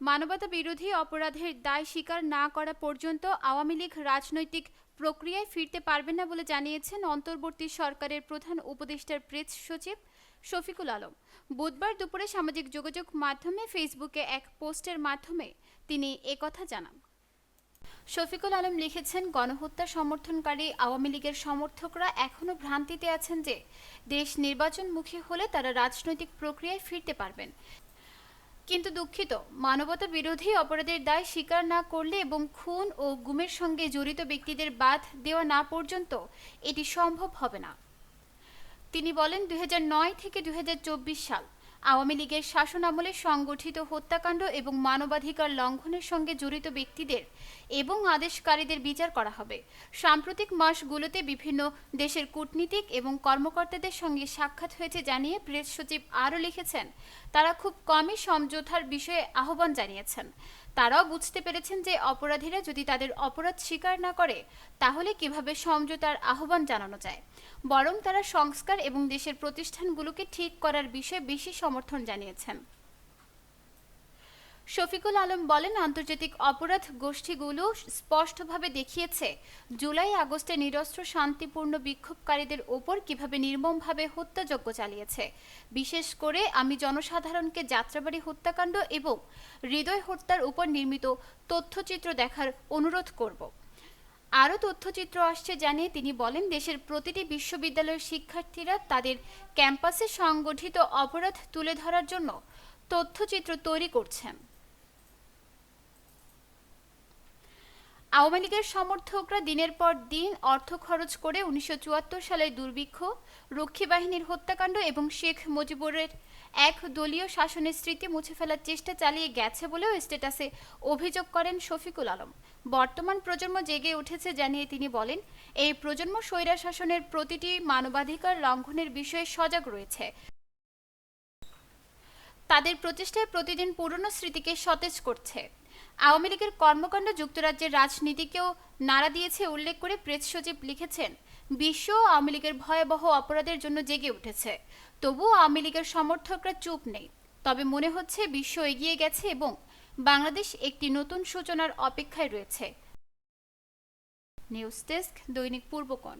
মানবতা বিরোধী অপরাধের দায় স্বীকার না করা পর্যন্ত আওয়ামী লীগ রাজনৈতিক প্রক্রিয়ায় ফিরতে পারবে না বলে জানিয়েছেন অন্তর্বর্তী সরকারের প্রধান উপদেষ্টার প্রেস সচিব শফিকুল আলম। বুধবার দুপুরে সামাজিক যোগাযোগ মাধ্যমে ফেসবুকে এক পোস্টের মাধ্যমে তিনি একথা জানান। শফিকুল আলম লিখেছেন, গণহত্যা সমর্থনকারী আওয়ামী লীগের সমর্থকরা এখনও ভ্রান্তিতে আছেন যে দেশ নির্বাচনমুখী হলে তারা রাজনৈতিক প্রক্রিয়ায় ফিরতে পারবেন। কিন্তু দুঃখিত, মানবতা বিরোধী অপরাধের দায় স্বীকার না করলে এবং খুন ও গুমের সঙ্গে জড়িত ব্যক্তিদের বাদ দেওয়া না পর্যন্ত এটি সম্ভব হবে না। তিনি বলেন, দুই হাজার নয় থেকে দুই হাজার চব্বিশ সাল আওয়ামী লীগের শাসন আমলে সংগঠিত হত্যাকাণ্ড এবং মানবাধিকার লঙ্ঘনের সঙ্গে জড়িত ব্যক্তিদের এবং আদেশকারীদের বিচার করা হবে। সাম্প্রতিক মাসগুলোতে বিভিন্ন দেশের কূটনীতিক এবং কর্মকর্তাদের সঙ্গে সাক্ষাৎ হয়েছে জানিয়ে প্রেস সচিব আরও লিখেছেন, তারা খুব কমই সমঝোতার বিষয়ে আহ্বান জানিয়েছেন। তারাও বুঝতে পেরেছেন যে অপরাধীরা যদি তাদের অপরাধ স্বীকার না করে, তাহলে কীভাবে সমঝোতার আহ্বান জানানো যায়? বরং তারা সংস্কার এবং দেশের প্রতিষ্ঠানগুলোকে ঠিক করার বিষয়ে বেশি সমর্থন জানিয়েছেন। শফিকুল আলম বলেন, আন্তর্জাতিক অপরাধ গোষ্ঠীগুলো স্পষ্টভাবে দেখিয়েছে জুলাই আগস্টে নিরস্ত্র শান্তিপূর্ণ বিক্ষোভকারীদের ওপর কীভাবে নির্মমভাবে হত্যাযজ্ঞ চালিয়েছে। বিশেষ করে আমি জনসাধারণকে যাত্রাবাড়ি হত্যাকাণ্ড এবং হৃদয় হত্যার উপর নির্মিত তথ্যচিত্র দেখার অনুরোধ করব। আরও তথ্যচিত্র আসছে জানিয়ে তিনি বলেন, দেশের প্রতিটি বিশ্ববিদ্যালয়ের শিক্ষার্থীরা তাদের ক্যাম্পাসে সংগঠিত অপরাধ তুলে ধরার জন্য তথ্যচিত্র তৈরি করছেন। আওয়ামী লীগের সমর্থকরা দিনের পর দিন অর্থ খরচ করে উনিশশো সালের দুর্ভিক্ষ, রক্ষী বাহিনীর হত্যাকাণ্ড এবং শেখ মুজিবুরের এক দলীয় শাসনের স্মৃতি মুছে ফেলার চেষ্টা চালিয়ে গেছে বলেও স্ট্যাটাসে অভিযোগ করেন শফিকুল আলম। বর্তমান প্রজন্ম জেগে উঠেছে জানিয়ে তিনি বলেন, এই প্রজন্ম স্বৈরা শাসনের প্রতিটি মানবাধিকার লঙ্ঘনের বিষয়ে সজাগ রয়েছে। তাদের প্রচেষ্টায় প্রতিদিন পুরনো স্মৃতিকে সতেজ করছে। আওয়ামী লীগের কর্মকাণ্ড যুক্তরাজ্যের রাজনীতিকেও নাড়া দিয়েছে উল্লেখ করে প্রেস সচিব লিখেছেন, বিশ্ব আওয়ামী লীগের ভয়াবহ অপরাধের জন্য জেগে উঠেছে। তবুও আওয়ামী লীগের সমর্থকরা চুপ নেই। তবে মনে হচ্ছে বিশ্ব এগিয়ে গেছে এবং বাংলাদেশ একটি নতুন সূচনার অপেক্ষায় রয়েছে। নিউজ ডেস্ক দৈনিক পূর্বকোণ।